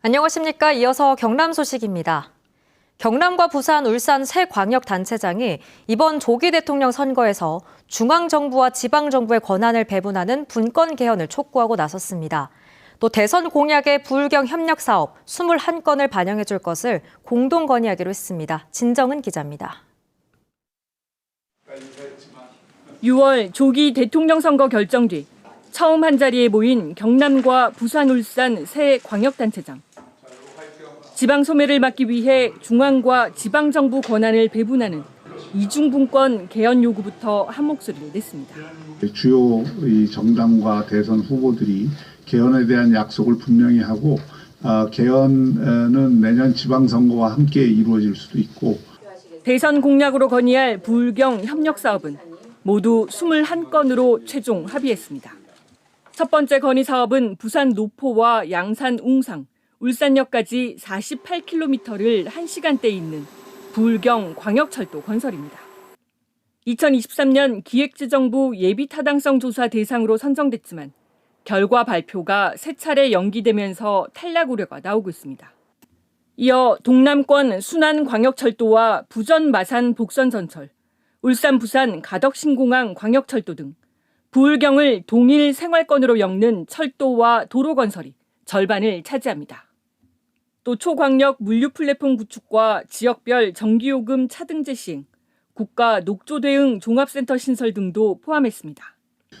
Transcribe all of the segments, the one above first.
안녕하십니까. 이어서 경남 소식입니다. 경남과 부산, 울산 세 광역단체장이 이번 조기 대통령 선거에서 중앙정부와 지방정부의 권한을 배분하는 분권 개헌을 촉구하고 나섰습니다. 또 대선 공약의 불경 협력 사업 21건을 반영해 줄 것을 공동 건의하기로 했습니다. 진정은 기자입니다. 6월 조기 대통령 선거 결정 뒤 처음 한 자리에 모인 경남과 부산, 울산 새 광역단체장. 지방 소멸을 막기 위해 중앙과 지방 정부 권한을 배분하는 이중분권 개헌 요구부터 한 목소리를 냈습니다. 주요 이 정당과 대선 후보들이 개헌에 대한 약속을 분명히 하고 아, 개헌은 내년 지방선거와 함께 이루어질 수도 있고 대선 공약으로 건의할 불경 협력 사업은 모두 21건으로 최종 합의했습니다. 첫 번째 건의 사업은 부산 노포와 양산 웅상, 울산역까지 48km를 1시간대 잇는 불경 광역철도 건설입니다. 2023년 기획재정부 예비타당성 조사 대상으로 선정됐지만 결과 발표가 세 차례 연기되면서 탈락 우려가 나오고 있습니다. 이어 동남권 순안 광역철도와 부전 마산 복선 전철, 울산 부산 가덕 신공항 광역철도 등 부울경을 동일 생활권으로 엮는 철도와 도로 건설이 절반을 차지합니다. 또 초광역 물류 플랫폼 구축과 지역별 전기요금 차등제 시행, 국가 녹조 대응 종합센터 신설 등도 포함했습니다.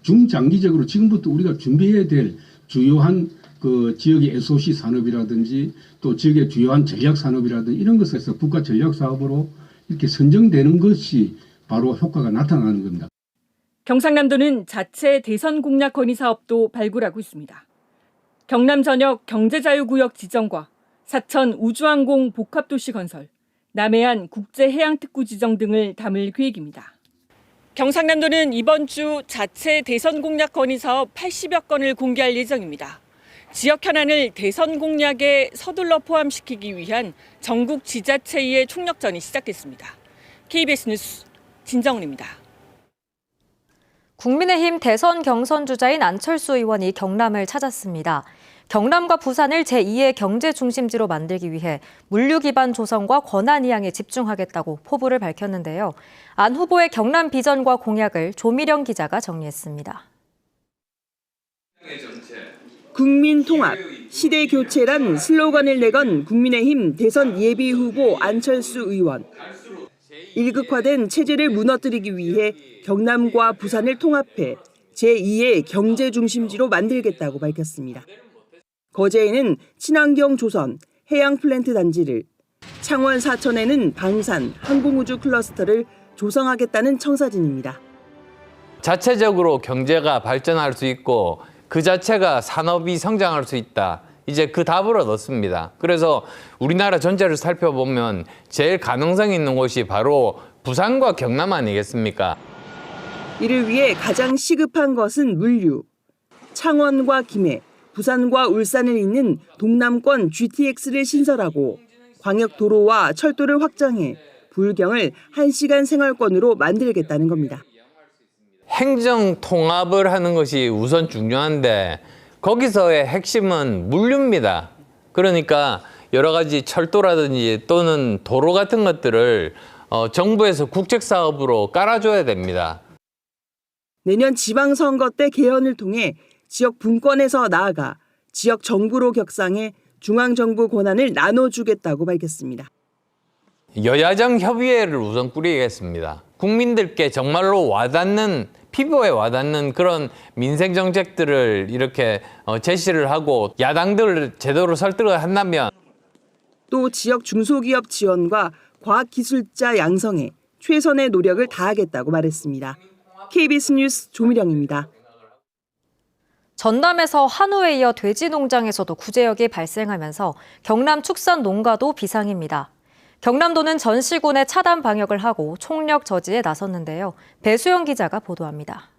중장기적으로 지금부터 우리가 준비해야 될 주요한 그 지역의 SOC 산업이라든지 또 지역의 주요한 전략 산업이라든지 이런 것에서 국가 전략 사업으로 이렇게 선정되는 것이 바로 효과가 나타나는 겁니다. 경상남도는 자체 대선 공약 건의 사업도 발굴하고 있습니다. 경남 전역 경제자유구역 지정과 사천 우주항공 복합도시 건설, 남해안 국제해양특구 지정 등을 담을 계획입니다. 경상남도는 이번 주 자체 대선 공약 건의 사업 80여 건을 공개할 예정입니다. 지역 현안을 대선 공약에 서둘러 포함시키기 위한 전국 지자체의 총력전이 시작됐습니다. KBS 뉴스 진정은입니다. 국민의힘 대선 경선 주자인 안철수 의원이 경남을 찾았습니다. 경남과 부산을 제2의 경제 중심지로 만들기 위해 물류 기반 조성과 권한 이양에 집중하겠다고 포부를 밝혔는데요. 안 후보의 경남 비전과 공약을 조미령 기자가 정리했습니다. 국민 통합, 시대 교체란 슬로건을 내건 국민의힘 대선 예비 후보 안철수 의원. 일극화된 체제를 무너뜨리기 위해 경남과 부산을 통합해 제2의 경제 중심지로 만들겠다고 밝혔습니다. 거제에는 친환경 조선, 해양 플랜트 단지를, 창원 사천에는 방산, 항공우주 클러스터를 조성하겠다는 청사진입니다. 자체적으로 경제가 발전할 수 있고 그 자체가 산업이 성장할 수 있다. 이제 그 답을 얻었습니다. 그래서 우리나라 전체를 살펴보면 제일 가능성 있는 곳이 바로 부산과 경남 아니겠습니까? 이를 위해 가장 시급한 것은 물류. 창원과 김해, 부산과 울산을 잇는 동남권 GTX를 신설하고 광역 도로와 철도를 확장해 불경을 1시간 생활권으로 만들겠다는 겁니다. 행정 통합을 하는 것이 우선 중요한데 거기서의 핵심은 물류입니다. 그러니까 여러 가지 철도라든지 또는 도로 같은 것들을 어, 정부에서 국책 사업으로 깔아줘야 됩니다. 내년 지방선거 때 개헌을 통해 지역 분권에서 나아가 지역 정부로 격상해 중앙정부 권한을 나눠주겠다고 밝혔습니다. 여야정 협의회를 우선 꾸리겠습니다. 국민들께 정말로 와닿는 피부에 와닿는 그런 민생 정책들을 이렇게 어, 제시를 하고 야당들을 제대로 설득을 한다면 또 지역 중소기업 지원과 과학기술자 양성에 최선의 노력을 다하겠다고 말했습니다. KBS 뉴스 조미령입니다. 전남에서 한우에 이어 돼지 농장에서도 구제역이 발생하면서 경남 축산 농가도 비상입니다. 경남도는 전 시군의 차단 방역을 하고 총력 저지에 나섰는데요. 배수영 기자가 보도합니다.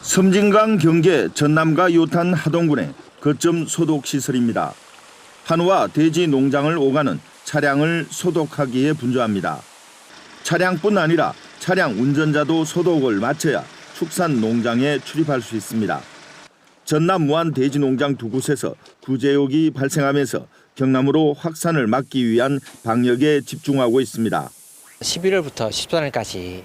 섬진강 경계 전남과 요탄 하동군의 거점 소독 시설입니다. 한우와 돼지 농장을 오가는 차량을 소독하기에 분주합니다. 차량뿐 아니라 차량 운전자도 소독을 마쳐야 축산 농장에 출입할 수 있습니다. 전남 무안 돼지 농장 두 곳에서 구제역이 발생하면서 경남으로 확산을 막기 위한 방역에 집중하고 있습니다. 11월부터 14일까지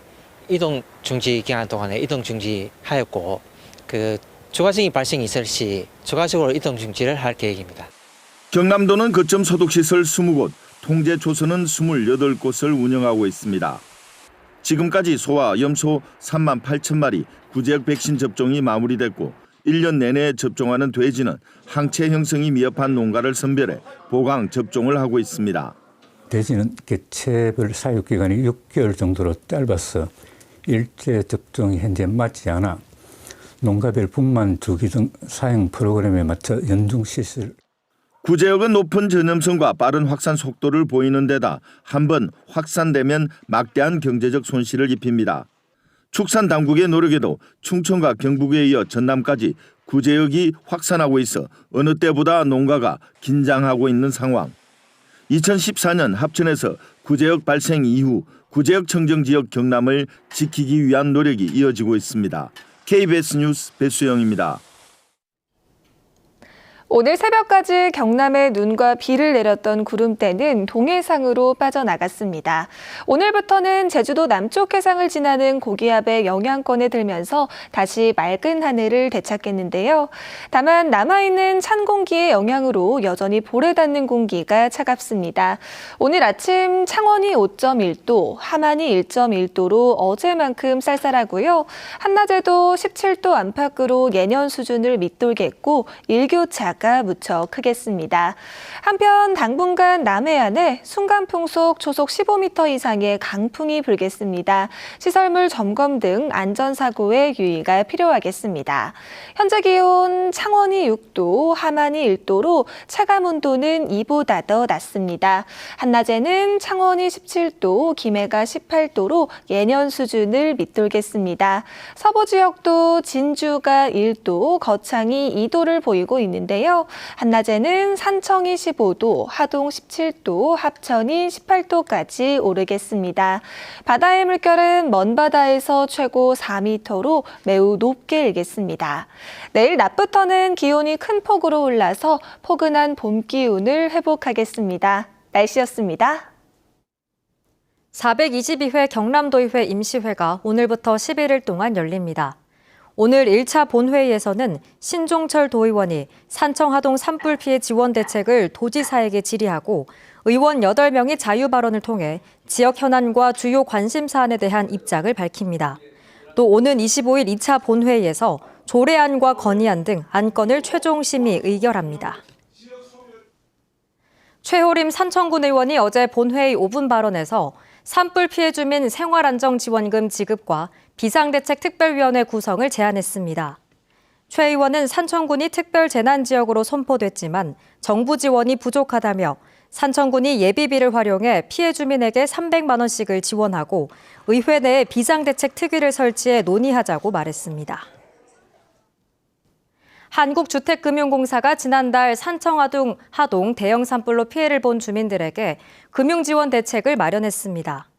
이동 중지 기간 동안에 이동 중지하였고 그 추가적인 발생이 있을 시 추가적으로 이동 중지를 할 계획입니다. 경남도는 거점 소독 시설 20곳, 통제 조선은 28곳을 운영하고 있습니다. 지금까지 소와 염소 3만 8천 마리 구제역 백신 접종이 마무리됐고 1년 내내 접종하는 돼지는 항체 형성이 미흡한 농가를 선별해 보강 접종을 하고 있습니다. 돼지는 개체별 사육 기간이 6개월 정도로 짧아서 일제 접종이 현재 맞지 않아 농가별 분만 주기 등 사용 프로그램에 맞춰 연중 실시를 구제역은 높은 전염성과 빠른 확산 속도를 보이는 데다 한 번 확산되면 막대한 경제적 손실을 입힙니다. 축산 당국의 노력에도 충청과 경북에 이어 전남까지 구제역이 확산하고 있어 어느 때보다 농가가 긴장하고 있는 상황. 2014년 합천에서 구제역 발생 이후 구제역 청정 지역 경남을 지키기 위한 노력이 이어지고 있습니다. KBS 뉴스 배수영입니다. 오늘 새벽까지 경남에 눈과 비를 내렸던 구름대는 동해상으로 빠져나갔습니다. 오늘부터는 제주도 남쪽 해상을 지나는 고기압의 영향권에 들면서 다시 맑은 하늘을 되찾겠는데요. 다만 남아있는 찬 공기의 영향으로 여전히 볼에 닿는 공기가 차갑습니다. 오늘 아침 창원이 5.1도, 함안이 1.1도로 어제만큼 쌀쌀하고요. 한낮에도 17도 안팎으로 예년 수준을 밑돌겠고 일교차가 무척 크겠습니다. 한편 당분간 남해안에 순간풍속 초속 15m 이상의 강풍이 불겠습니다. 시설물 점검 등 안전사고에 유의가 필요하겠습니다. 현재 기온 창원이 6도, 함안이 1도로 체감 온도는 이보다 더 낮습니다. 한낮에는 창원이 17도, 김해가 18도로 예년 수준을 밑돌겠습니다. 서부 지역도 진주가 1도, 거창이 2도를 보이고 있는데요. 한낮에는 산청이 15도, 하동 17도, 합천이 18도까지 오르겠습니다. 바다의 물결은 먼 바다에서 최고 4m로 매우 높게 일겠습니다. 내일 낮부터는 기온이 큰 폭으로 올라서 포근한 봄 기운을 회복하겠습니다. 날씨였습니다. 422회 경남도의회 임시회가 오늘부터 11일 동안 열립니다. 오늘 1차 본회의에서는 신종철 도의원이 산청하동 산불 피해 지원 대책을 도지사에게 질의하고 의원 8명이 자유 발언을 통해 지역 현안과 주요 관심 사안에 대한 입장을 밝힙니다. 또 오는 25일 2차 본회의에서 조례안과 건의안 등 안건을 최종 심의 의결합니다. 최호림 산청군 의원이 어제 본회의 5분 발언에서 산불 피해 주민 생활안정지원금 지급과 비상대책 특별위원회 구성을 제안했습니다. 최 의원은 산청군이 특별재난지역으로 선포됐지만 정부 지원이 부족하다며 산청군이 예비비를 활용해 피해 주민에게 300만 원씩을 지원하고 의회 내에 비상대책 특위를 설치해 논의하자고 말했습니다. 한국주택금융공사가 지난달 산청하동 하동 대형 산불로 피해를 본 주민들에게 금융 지원 대책을 마련했습니다.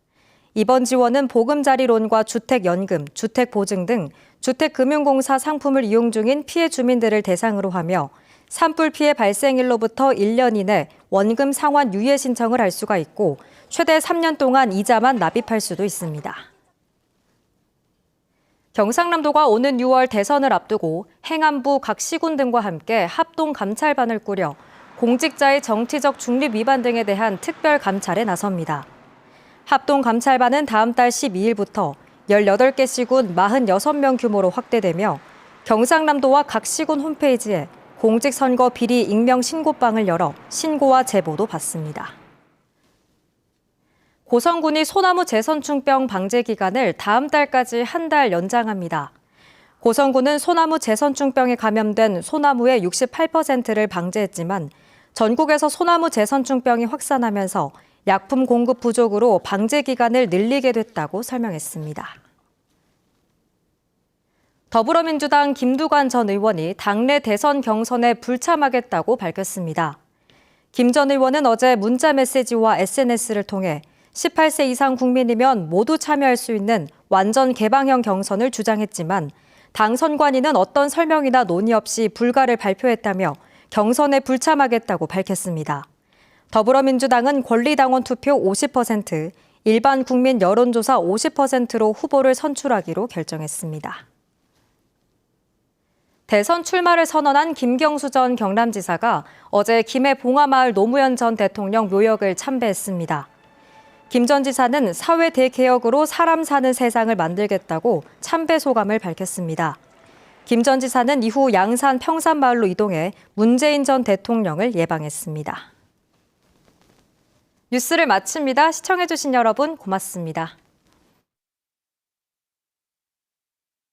이번 지원은 보금자리론과 주택연금, 주택보증 등 주택금융공사 상품을 이용 중인 피해 주민들을 대상으로 하며 산불 피해 발생일로부터 1년 이내 원금 상환 유예 신청을 할 수가 있고 최대 3년 동안 이자만 납입할 수도 있습니다. 경상남도가 오는 6월 대선을 앞두고 행안부 각 시군 등과 함께 합동 감찰반을 꾸려 공직자의 정치적 중립 위반 등에 대한 특별 감찰에 나섭니다. 합동 감찰반은 다음 달 12일부터 18개 시군 46명 규모로 확대되며 경상남도와 각 시군 홈페이지에 공직선거 비리 익명 신고방을 열어 신고와 제보도 받습니다. 고성군이 소나무 재선충병 방제 기간을 다음 달까지 한 달 연장합니다. 고성군은 소나무 재선충병에 감염된 소나무의 68%를 방제했지만 전국에서 소나무 재선충병이 확산하면서 약품 공급 부족으로 방제 기간을 늘리게 됐다고 설명했습니다. 더불어민주당 김두관 전 의원이 당내 대선 경선에 불참하겠다고 밝혔습니다. 김 전 의원은 어제 문자 메시지와 SNS를 통해 18세 이상 국민이면 모두 참여할 수 있는 완전 개방형 경선을 주장했지만 당 선관위는 어떤 설명이나 논의 없이 불가를 발표했다며 경선에 불참하겠다고 밝혔습니다. 더불어민주당은 권리당원 투표 50%, 일반 국민 여론조사 50%로 후보를 선출하기로 결정했습니다. 대선 출마를 선언한 김경수 전 경남지사가 어제 김해 봉화마을 노무현 전 대통령 묘역을 참배했습니다. 김 전 지사는 사회 대개혁으로 사람 사는 세상을 만들겠다고 참배 소감을 밝혔습니다. 김 전 지사는 이후 양산 평산마을로 이동해 문재인 전 대통령을 예방했습니다. 뉴스를 마칩니다. 시청해주신 여러분 고맙습니다.